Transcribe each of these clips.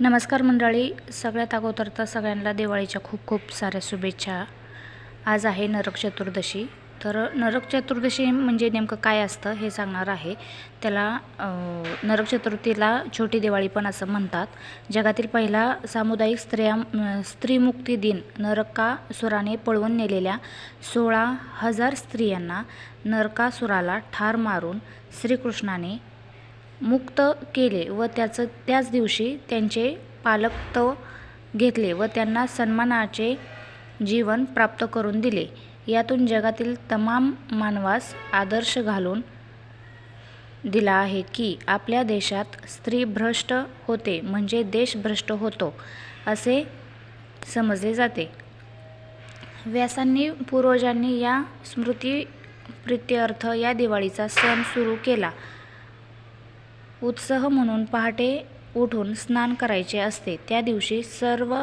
नमस्कार मंडळी. सगळ्यात अगोदर तर सगळ्यांना दिवाळीच्या खूप खूप साऱ्या शुभेच्छा. आज आहे नरक चतुर्दशी. तर नरक चतुर्दशी म्हणजे नेमकं काय असतं हे सांगणार आहे. त्याला नरक चतुर्थीला छोटी दिवाळी पण असं म्हणतात. जगातील पहिला सामुदायिक स्त्रिया स्त्रीमुक्ती दिन नरकासुराने पळवून नेलेल्या सोळा हजार स्त्रियांना नरकासुराला ठार मारून श्रीकृष्णाने मुक्त केले व त्याचं त्याच दिवशी त्यांचे पालकत्व घेतले व त्यांना सन्मानाचे जीवन प्राप्त करून दिले. यातून जगातील तमाम मानवास आदर्श घालून दिला आहे की आपल्या देशात स्त्री भ्रष्ट होते म्हणजे देश भ्रष्ट होतो असे समजले जाते. व्यासांनी पूर्वजांनी या स्मृती प्रित्यर्थ या दिवाळीचा सण सुरू केला. उत्सव म्हणून पहाटे उठून स्नान करायचे असते. त्या दिवशी सर्व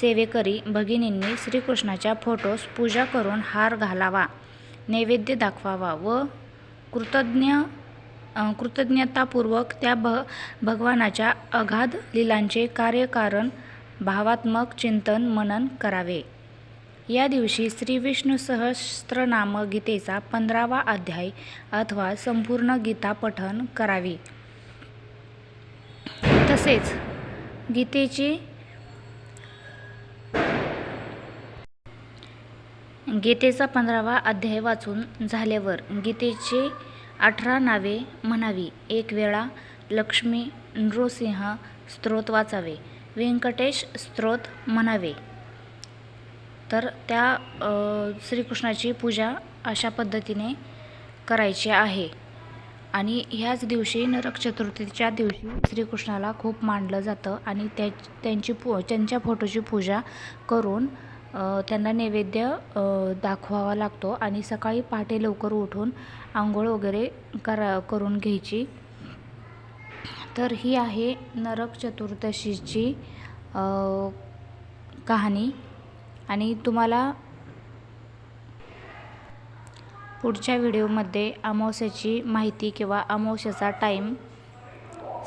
सेवेकरी भगिनींनी श्रीकृष्णाच्या फोटोस पूजा करून हार घालावा नैवेद्य दाखवावा व कृतज्ञ कृतज्ञतापूर्वक त्या भ भगवानाच्या अगाध लीलांचे कार्यकारण भावात्मक चिंतन मनन करावे. या दिवशी श्री विष्णू सहस्त्रनाम गीतेचा पंधरावा अध्याय अथवा संपूर्ण गीता पठन करावी. तसेच गीतेची गीतेचा पंधरावा अध्याय वाचून झाल्यावर गीतेची अठरा नावे म्हणावी. एक वेळा लक्ष्मी नृसिंह स्त्रोत वाचावे. व्यंकटेश स्त्रोत म्हणावे. तर त्या श्रीकृष्णाची पूजा अशा पद्धतीने करायची आहे. आणि ह्याच दिवशी नरक चतुर्थीच्या दिवशी श्रीकृष्णाला खूप मानलं जातं आणि त्या त्यांची पू त्यांच्या फोटोची पूजा करून त्यांना नैवेद्य दाखवावा लागतो आणि सकाळी पहाटे लवकर उठून आंघोळ वगैरे करा करून घ्यायची. तर ही आहे नरक चतुर्दशीची कहाणी. आणि तुम्हाला पुढच्या व्हिडिओमध्ये अमावस्याची माहिती किंवा अमावस्याचा टाईम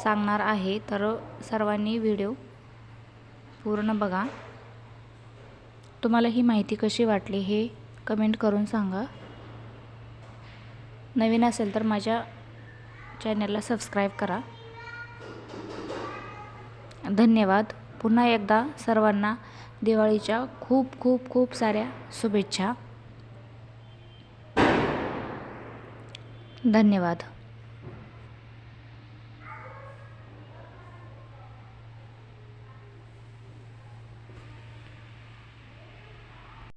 सांगणार आहे तर सर्वांनी व्हिडिओ पूर्ण बघा. तुम्हाला ही माहिती कशी वाटली हे कमेंट करून सांगा. नवीन असेल तर माझ्या चॅनलला सबस्क्राईब करा. धन्यवाद. पुन्हा एकदा सर्वांना दिवाळीच्या खूप खूप खूप साऱ्या शुभेच्छा. धन्यवाद.